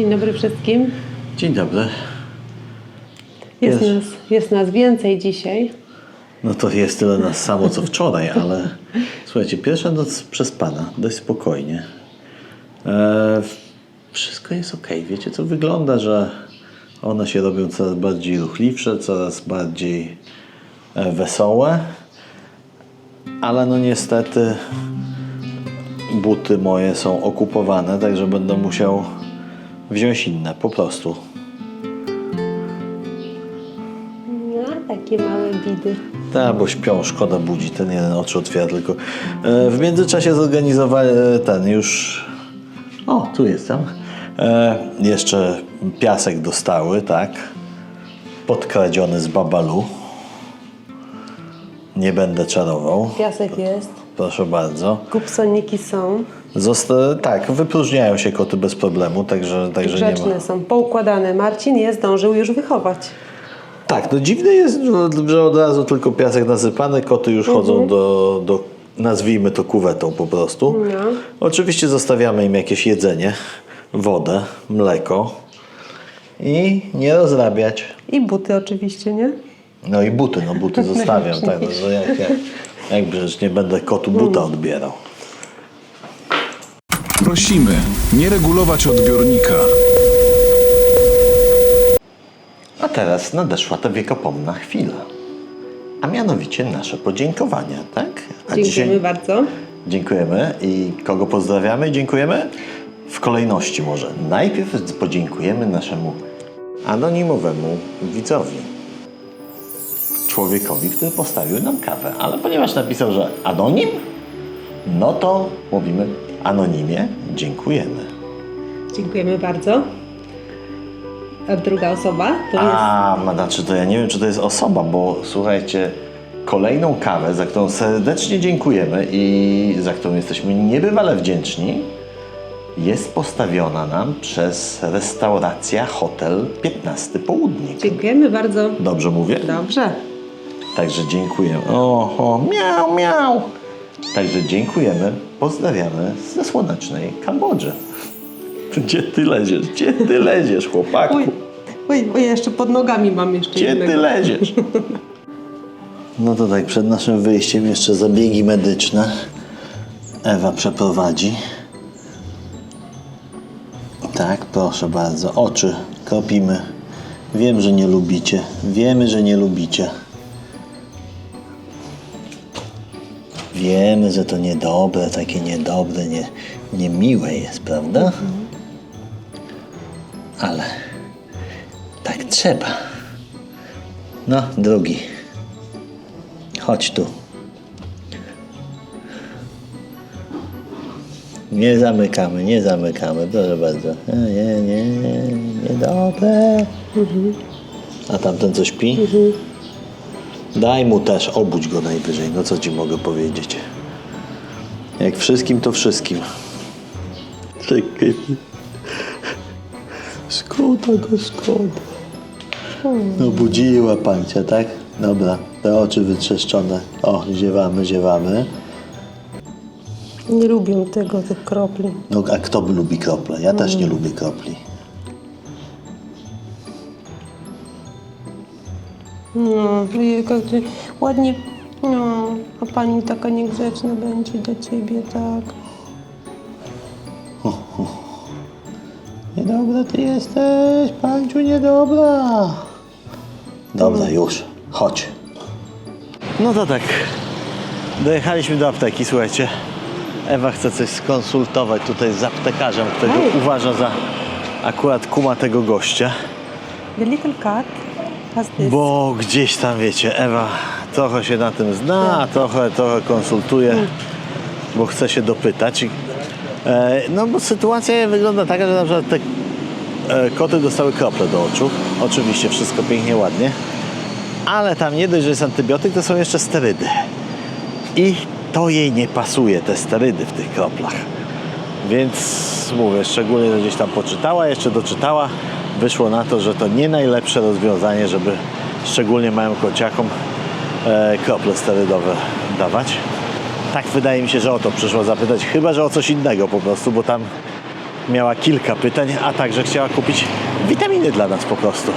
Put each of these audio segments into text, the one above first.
Dzień dobry wszystkim. Dzień dobry. Jest Jest. nas, jest nas więcej dzisiaj. No to jest tyle nas samo co wczoraj, ale słuchajcie, pierwsza noc przespana, dość spokojnie. E, wszystko jest ok. Wiecie, co wygląda, że one się robią coraz bardziej ruchliwsze, coraz bardziej e, wesołe, ale no niestety buty moje są okupowane, także będę musiał wziąć inne, po prostu. No, takie małe bidy. Tak, bo śpią, szkoda budzi, ten jeden oczy otwiera tylko. E, w międzyczasie zorganizowałem ten już... O, tu jestem. E, jeszcze piasek dostały, tak. Podkradziony z Babalu. Nie będę czarował. Piasek jest. Proszę bardzo. Kupsoniki są. Zosta- tak, wypróżniają się koty bez problemu, także, także nie ma. Są. Poukładane. Marcin je zdążył już wychować. Tak, no dziwne jest, że- od razu tylko piasek nasypany, koty już chodzą do, do, nazwijmy to kuwetą po prostu. No. Oczywiście zostawiamy im jakieś jedzenie, wodę, mleko i nie rozrabiać. I buty oczywiście, nie? No i buty, no buty zostawiam, tak, no, że jak, jak, jak nie będę kotu buta odbierał. Prosimy, nie regulować odbiornika. A teraz nadeszła ta wiekopomna chwila. A mianowicie nasze podziękowania, tak? A Dziękujemy bardzo. Dziękujemy. I kogo pozdrawiamy i dziękujemy? W kolejności może. Najpierw podziękujemy naszemu anonimowemu widzowi. Człowiekowi, który postawił nam kawę. Ale ponieważ napisał, że anonim, no to mówimy anonimie dziękujemy. Dziękujemy bardzo. A druga osoba to jest... A, ma znaczy to ja nie wiem, czy to jest osoba, bo słuchajcie, kolejną kawę, za którą serdecznie dziękujemy i za którą jesteśmy niebywale wdzięczni, jest postawiona nam przez restauracja Hotel 15 Południk. Dziękujemy bardzo. Dobrze mówię? Dobrze. Także dziękujemy. O, o, miał, miał. Także dziękujemy, pozdrawiamy ze słonecznej Kambodży. Gdzie ty leziesz? Gdzie ty leziesz, chłopaku? Oj, oj, oj, jeszcze pod nogami mam jeszcze Gdzie jednego. ty leziesz? No to tak, przed naszym wyjściem jeszcze zabiegi medyczne Ewa przeprowadzi. Tak, proszę bardzo. Oczy kropimy. Wiem, że nie lubicie. Wiemy, że nie lubicie. Wiemy, że to niedobre, takie niedobre, nie, niemiłe jest, prawda? Ale tak trzeba. No, drugi. Chodź tu. Nie zamykamy, nie zamykamy, proszę bardzo. Nie, nie, nie, nie, niedobre. A tamten co śpi? Daj mu też, obudź go najwyżej, no co ci mogę powiedzieć. Jak wszystkim, to wszystkim. Czekaj. Szkoda go, szkoda. No budziła pancia, tak? Dobra, te oczy wytrzeszczone. O, ziewamy, ziewamy. Nie lubią tego, tych kropli. No a kto by lubi krople? Ja też nie lubię kropli. No, ojej, jak ty ładnie. No, a pani taka niegrzeczna będzie do ciebie, tak. Niedobra ty jesteś, panciu, niedobra. Dobra, już, chodź. No to tak, dojechaliśmy do apteki, słuchajcie. Ewa chce coś skonsultować tutaj z aptekarzem, którego uważa za akurat kuma tego gościa. The little cat. Bo gdzieś tam, wiecie, Ewa trochę się na tym zna, trochę, trochę konsultuje, bo chce się dopytać. E, no bo sytuacja wygląda taka, że na przykład te e, koty dostały krople do oczu. Oczywiście wszystko pięknie, ładnie. Ale tam nie dość, że jest antybiotyk, to są jeszcze sterydy. I to jej nie pasuje, te sterydy w tych kroplach. Więc mówię, szczególnie, że gdzieś tam poczytała, jeszcze doczytała, wyszło na to, że to nie najlepsze rozwiązanie, żeby szczególnie małym kociakom e, krople sterydowe dawać. Tak wydaje mi się, że o to przyszło zapytać, chyba że o coś innego po prostu, bo tam miała kilka pytań, a także chciała kupić witaminy dla nas po prostu.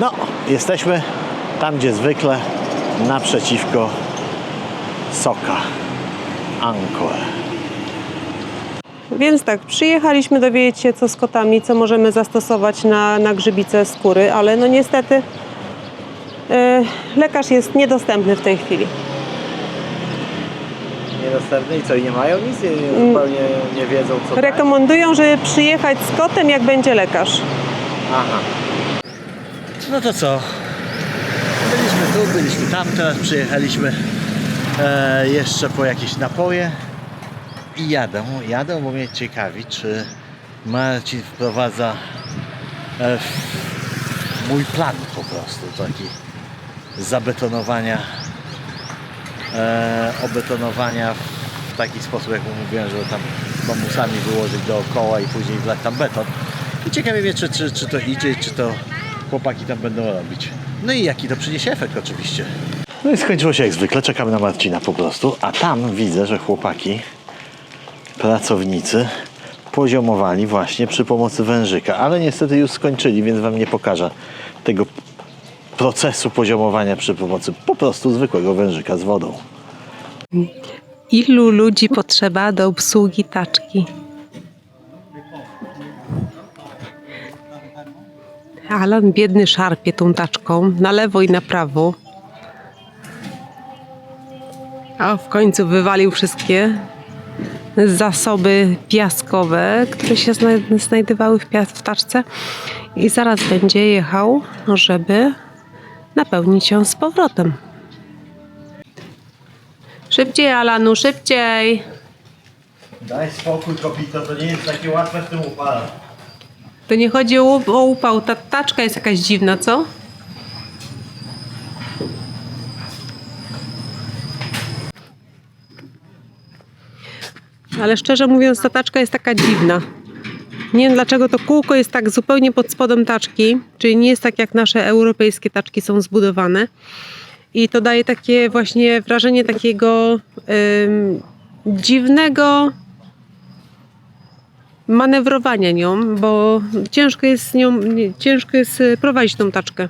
No, jesteśmy tam, gdzie zwykle, naprzeciwko Soka Angkor. Więc tak, przyjechaliśmy dowiedzieć się co z kotami, co możemy zastosować na, na grzybice skóry, ale no niestety e, lekarz jest niedostępny w tej chwili. Niedostępne i co, i nie mają nic? Zupełnie nie wiedzą, co Rekomendują, żeby przyjechać z kotem, jak będzie lekarz. Aha. No to co? Byliśmy tu, byliśmy tam, teraz przyjechaliśmy e, jeszcze po jakieś napoje i jadę, jadę, bo mnie ciekawi, czy Marcin wprowadza e, mój plan po prostu, taki zabetonowania e, obetonowania w taki sposób, jak mu mówiłem, żeby tam bambusami wyłożyć dookoła i później wlać tam beton. I ciekawie mnie, czy, czy, czy to idzie, czy to chłopaki tam będą robić. No i jaki to przyniesie efekt oczywiście. No i skończyło się jak zwykle, czekamy na Marcina po prostu, a tam widzę, że chłopaki, pracownicy poziomowali właśnie przy pomocy wężyka, ale niestety już skończyli, więc wam nie pokażę tego procesu poziomowania przy pomocy po prostu zwykłego wężyka z wodą. Ilu ludzi potrzeba do obsługi taczki? Alan biedny szarpie tą taczką na lewo i na prawo. A w końcu wywalił wszystkie zasoby piaskowe, które się zna- znajdowały w, w taczce i zaraz będzie jechał, żeby napełnić ją z powrotem. Szybciej, Alanu, szybciej! Daj spokój, kopito, to nie jest takie łatwe w tym upale. To nie chodzi o, o upał, ta taczka jest jakaś dziwna, co? Ale szczerze mówiąc, ta taczka jest taka dziwna. Nie wiem dlaczego to kółko jest tak zupełnie pod spodem taczki, czyli nie jest tak jak nasze europejskie taczki są zbudowane. I to daje takie właśnie wrażenie takiego ym, dziwnego manewrowania nią, bo ciężko jest nią, ciężko jest e, prowadzić tą taczkę.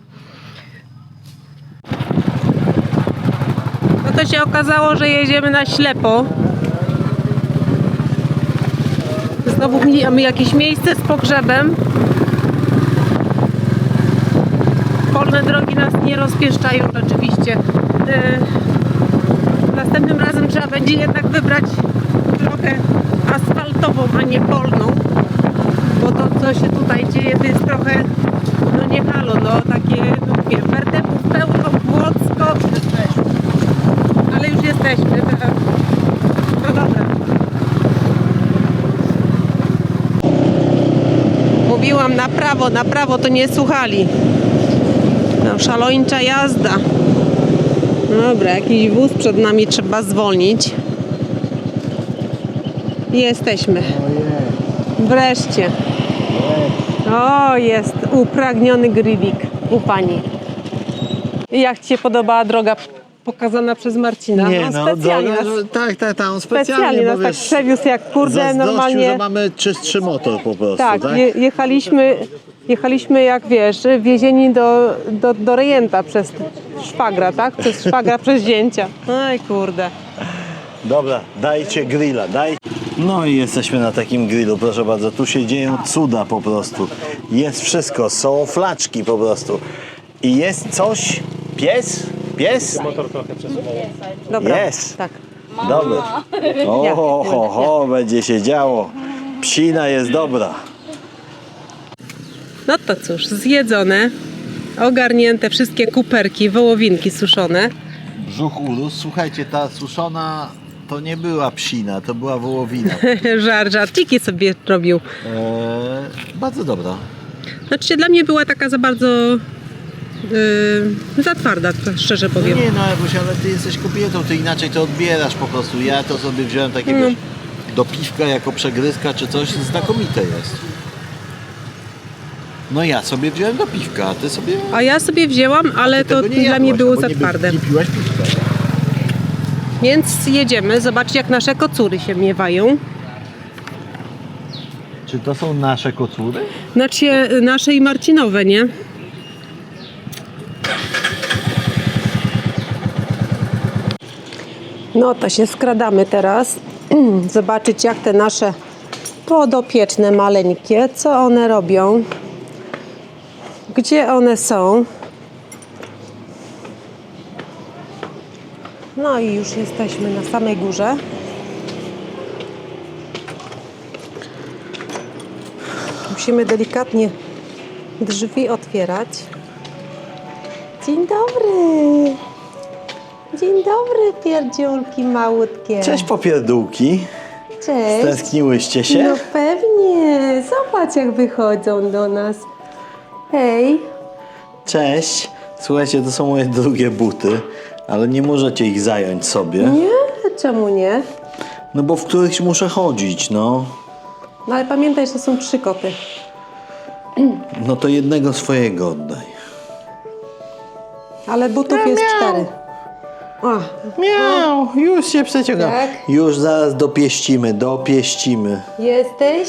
No to się okazało, że jedziemy na ślepo. Znowu mi- mamy jakieś miejsce z pogrzebem. Polne drogi nas nie rozpieszczają rzeczywiście. E, Następnym razem trzeba będzie jednak wybrać drogę asfaltową, a nie polną. Bo to, co się tutaj dzieje, to jest trochę, no nie halo, no takie, no mówię, wertepów pełno, Płocko. Ale już jesteśmy. tak. No dobra. Mówiłam na prawo, na prawo to nie słuchali. No, szalończa jazda. Dobra, jakiś wóz przed nami trzeba zwolnić. Jesteśmy. Wreszcie. O, jest upragniony grillik u pani. Jak Ci się podobała droga pokazana przez Marcina? Nie no, no, specjalnie droga, nas, że- tak, tak, tak, on specjalnie specjalnie, nas tak przewiózł jak kurde normalnie. że mamy czystszy motor po prostu, Tak, tak? Je, jechaliśmy, jechaliśmy jak wiesz, wiezieni do, do, do rejenta przez szwagra, tak? Przez szwagra, przez zięcia. Oj kurde. Dobra, dajcie grilla, daj. No i jesteśmy na takim grillu, proszę bardzo, tu się dzieją cuda po prostu. Jest wszystko, są flaczki po prostu. I jest coś, pies, pies? Dobra. Jest. Tak. Dobra. O, ho, ho, ho, będzie się działo. Psina jest dobra. No to cóż, zjedzone, ogarnięte wszystkie kuperki, wołowinki suszone. Brzuch urósł. Słuchajcie, ta suszona to nie była psina, to była wołowina. Żar, żarciki sobie robił. Eee, bardzo dobra. Znaczy dla mnie była taka za bardzo yy, za twarda, szczerze No powiem. nie no, Ewuś, ale ty jesteś kobietą, ty inaczej to odbierasz po prostu. Ja to sobie wziąłem takie, No. wiesz, do piwka jako przegryzka czy coś, znakomite jest. No ja sobie wziąłem do piwka, a ty sobie... A ja sobie wzięłam, ale to dla mnie było za twarde. Nie piłaś piwka. Więc jedziemy, zobaczyć jak nasze kocury się miewają. Czy to są nasze kocury? Znaczy nasze i Marcinowe, nie? No to się skradamy teraz. Zobaczyć jak te nasze podopieczne maleńkie, co one robią. Gdzie one są. No i już jesteśmy na samej górze. Musimy delikatnie drzwi otwierać. Dzień dobry. Dzień dobry, pierdziulki małutkie. Cześć popierdółki. Cześć. Stęskniłyście się? No pewnie. Zobacz, jak wychodzą do nas. Hej. Cześć. Słuchajcie, to są moje drugie buty, ale nie możecie ich zająć sobie. Nie? Czemu nie? No bo w którychś muszę chodzić, no. No ale pamiętaj, że są trzy koty. No to jednego swojego oddaj. Ale butów jest cztery. O, Miał, już się przeciągam. Tak? Już zaraz dopieścimy, dopieścimy. Jesteś?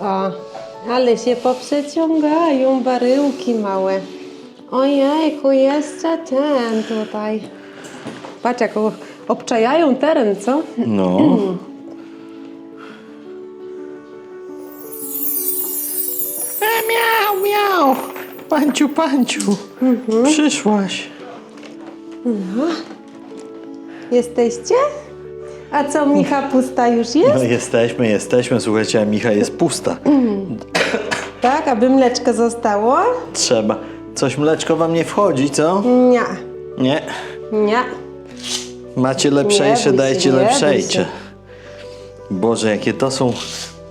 O, ale się poprzeciągają baryłki małe. Ojejku, jeszcze ten tutaj. Patrz, jak o- obczajają teren, co? No. E, miał, miał. Panciu, panciu. Przyszłaś. Jesteście? A co, Micha pusta już jest? No jesteśmy, jesteśmy. Słuchajcie, a Micha jest pusta. Tak, aby mleczko zostało? Trzeba. Coś mleczko wam nie wchodzi, co? Nie, Nie. nie. Macie lepszejsze, Nie dajcie nie się. Boże, jakie to są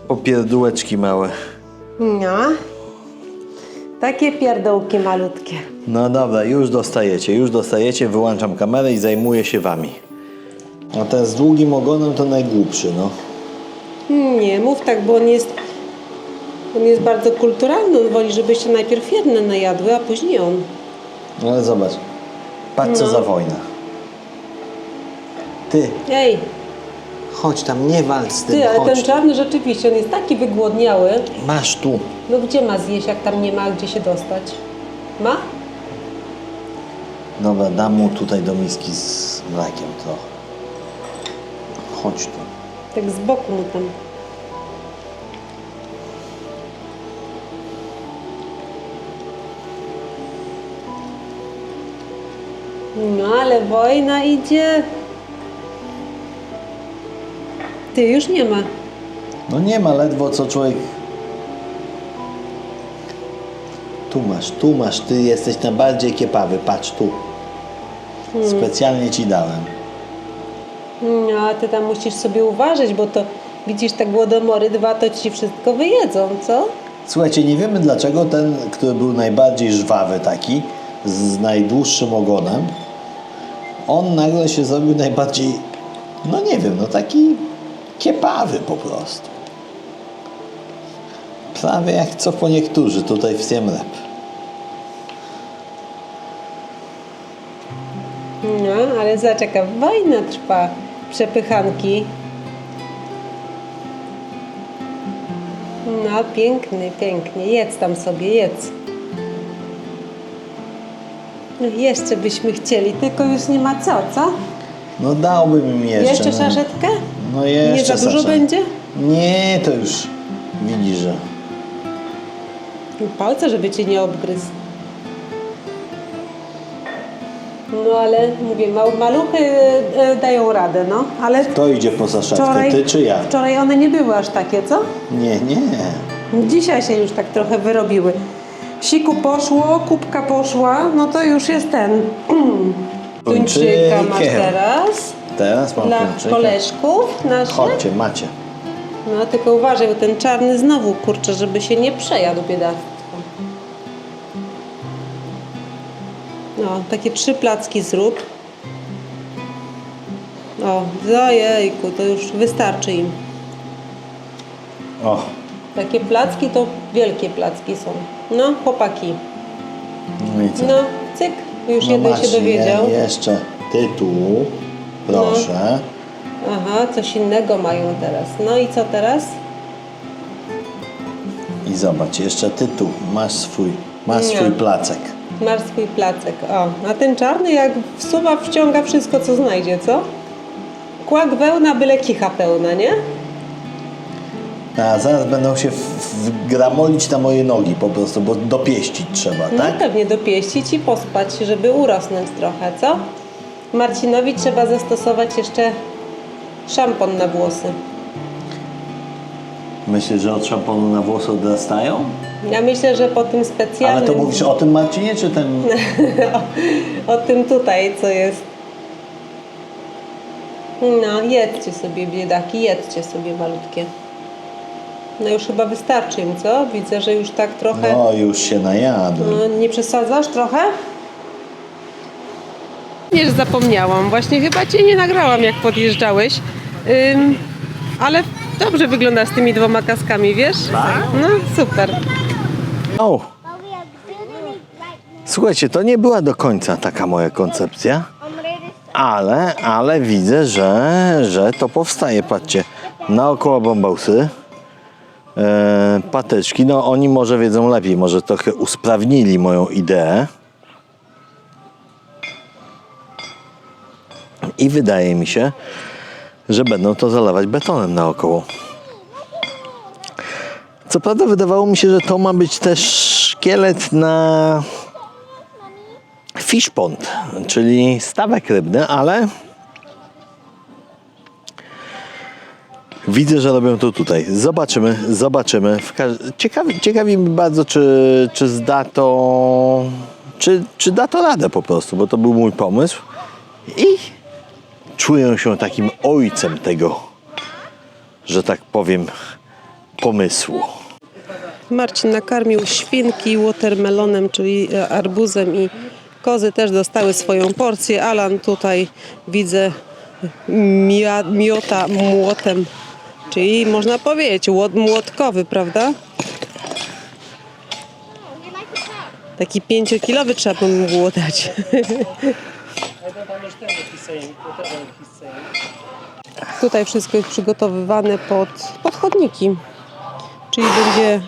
popierdółeczki małe. Nie. Takie pierdołki malutkie. No dobra, już dostajecie, już dostajecie, wyłączam kamerę i zajmuję się wami. A ten z długim ogonem to najgłupszy, no. Nie, mów tak, bo on jest, on jest bardzo kulturalny. On woli, żebyście najpierw jedne najadły, a później on. No Ale zobacz, patrz co No. za wojna. Ty, Ej, chodź tam, nie walcz z tym, ty, ale chodź. ten czarny rzeczywiście, on jest taki wygłodniały. Masz tu. No gdzie ma zjeść, jak tam nie ma gdzie się dostać? Ma? Dobra, dam mu tutaj do miski z mlekiem trochę. Chodź tu. Tak z boku mu tam. No ale wojna idzie. Ty już nie ma. No nie ma ledwo co człowiek... Tu masz, tu masz, ty jesteś najbardziej kiepawy, patrz tu. Specjalnie ci dałem. No a ty tam musisz sobie uważać, bo to widzisz te głodomory dwa, to ci wszystko wyjedzą, co? Słuchajcie, nie wiemy dlaczego ten, który był najbardziej żwawy taki, z najdłuższym ogonem, on nagle się zrobił najbardziej, no nie wiem, no taki kiepawy po prostu. Prawie jak co po niektórzy tutaj w Siem. No, ale zobacz jaka wojna trwa. Przepychanki. No, piękny, pięknie. Jedz tam sobie, jedz. No, jeszcze byśmy chcieli, tylko już nie ma co, co? No dałbym im jeszcze. Jeszcze no. szaszetkę? No jeszcze Nie za dużo Sasza. będzie? Nie, to już widzisz, że... Palce, żeby cię nie obgryzł. No ale mówię, maluchy e, dają radę, no. Ale To idzie po wczoraj, ty czy ja? wczoraj one nie były aż takie, co? Nie, nie. Dzisiaj się już tak trochę wyrobiły. Siku poszło, kubka poszła, no to już jest ten. Tuńczyka masz Tuńczykiem. teraz. Teraz mam Dla kończyka. koleżków naszych. Chodźcie, macie. No tylko uważaj, bo ten czarny znowu kurczę, żeby się nie przejadł biedactwo. No, takie trzy placki zrób. O, zajejku, to już wystarczy im. O, Takie placki to wielkie placki są. No, chłopaki. no i co? No, cyk, już No jeden się dowiedział. Je, jeszcze tytuł, proszę. Aha, coś innego mają teraz. No i co teraz? I zobacz, jeszcze ty tu masz swój, masz Nie. swój placek. Masz swój placek. O, a ten czarny jak wsuwa, wciąga wszystko, co znajdzie, co? Kłak wełna, byle kicha pełna, nie? A zaraz będą się wgramolić na moje nogi po prostu, bo dopieścić trzeba, No tak? pewnie dopieścić i pospać, żeby urosnąć trochę, co? Marcinowi trzeba zastosować jeszcze szampon na włosy. Myślisz, że od szamponu na włosy odrastają? Ja myślę, że po tym specjalnym... Ale to mówisz o tym Marcinie, czy ten... o tym tutaj, co jest. No, jedzcie sobie, biedaki, jedzcie sobie malutkie. No już chyba wystarczy im, co? Widzę, że już tak trochę... No, już się najadł. No, nie przesadzasz trochę? Nie, zapomniałam. Właśnie chyba Cię nie nagrałam, jak podjeżdżałeś. Ym, ale dobrze wygląda z tymi dwoma kaskami, wiesz? No, super. O, słuchajcie, to nie była do końca taka moja koncepcja, ale, ale widzę, że, że to powstaje. Patrzcie, naokoło bombałsy, e, patyczki, no oni może wiedzą lepiej, może trochę usprawnili moją ideę. I wydaje mi się, że będą to zalewać betonem naokoło. Co prawda wydawało mi się, że to ma być też szkielet na fish pond, czyli stawek rybny, ale widzę, że robią to tutaj. Zobaczymy, zobaczymy. Ciekawi, ciekawi bardzo, czy, czy zda to, czy, czy da to radę po prostu, bo to był mój pomysł i czuję się takim ojcem tego, że tak powiem, pomysłu. Marcin nakarmił świnki watermelonem, czyli e, arbuzem i kozy też dostały swoją porcję. Alan tutaj widzę miota młotem, czyli można powiedzieć łot młotkowy, prawda? Taki pięciokilowy trzeba by mu było dać. Tutaj wszystko jest przygotowywane pod, pod chodniki, czyli będzie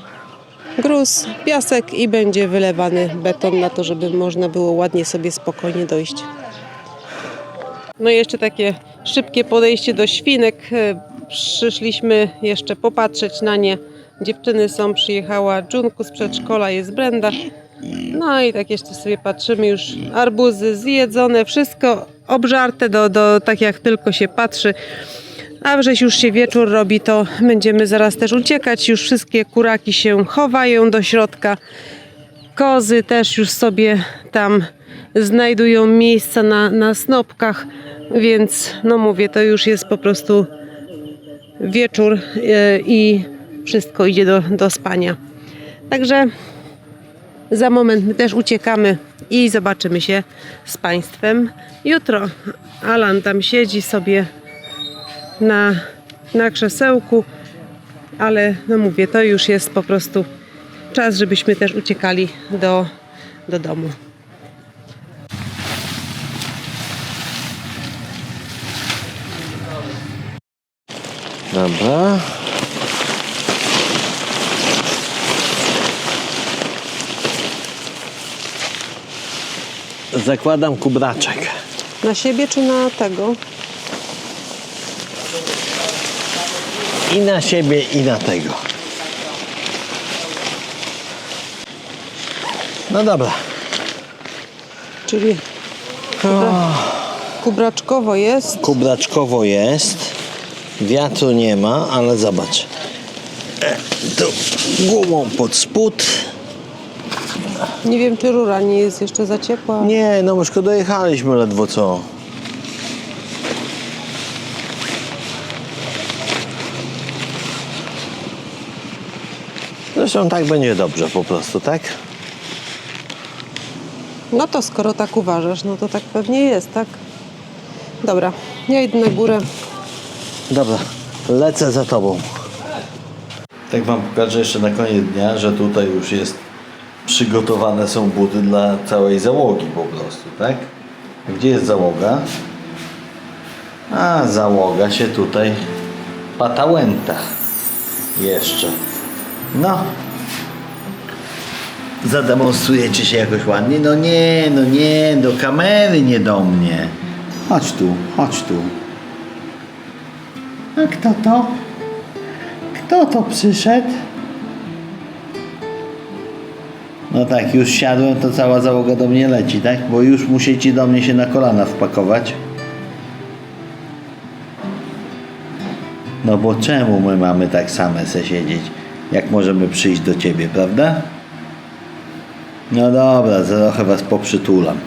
gruz, piasek i będzie wylewany beton na to, żeby można było ładnie sobie spokojnie dojść. No i jeszcze takie szybkie podejście do świnek. E, Przyszliśmy jeszcze popatrzeć na nie. Dziewczyny są, przyjechała Dżunku z przedszkola, jest Brenda. No i tak jeszcze sobie patrzymy już arbuzy zjedzone, wszystko obżarte do, do tak jak tylko się patrzy. A wrześ już się wieczór robi, to będziemy zaraz też uciekać. Już wszystkie kuraki się chowają do środka. Kozy też już sobie tam znajdują miejsca na, na snopkach, więc no mówię, to już jest po prostu wieczór e, i wszystko idzie do, do spania. Także za moment my też uciekamy i zobaczymy się z Państwem jutro. Alan tam siedzi sobie na, na krzesełku, ale no mówię, to już jest po prostu czas, żebyśmy też uciekali do, do domu. Dobra. Zakładam kubraczek. Na siebie czy na tego? I na siebie, i na tego. No dobra. Czyli kubra, kubraczkowo jest. Kubraczkowo jest. Wiatru nie ma, ale zobacz. E, Tu głową pod spód. Nie wiem, czy rura nie jest jeszcze za ciepła. Nie, no myszko, dojechaliśmy ledwo co. Zresztą tak będzie dobrze po prostu, tak? No to skoro tak uważasz, no to tak pewnie jest, tak? Dobra, ja idę na górę. Dobra, lecę za tobą. Tak wam pokażę jeszcze na koniec dnia, że tutaj już jest przygotowane są buty dla całej załogi po prostu, tak? Gdzie jest załoga? A załoga się tutaj patałęta jeszcze. No, Zademonstrujecie się jakoś ładnie? No nie, no nie, do kamery, nie do mnie. Chodź tu, chodź tu. A kto to? Kto to przyszedł? No tak, już siadłem, to cała załoga do mnie leci, tak? Bo już musicie do mnie się na kolana wpakować. No bo czemu my mamy tak same se siedzieć, jak możemy przyjść do ciebie, prawda? No dobra, trochę was poprzytulam.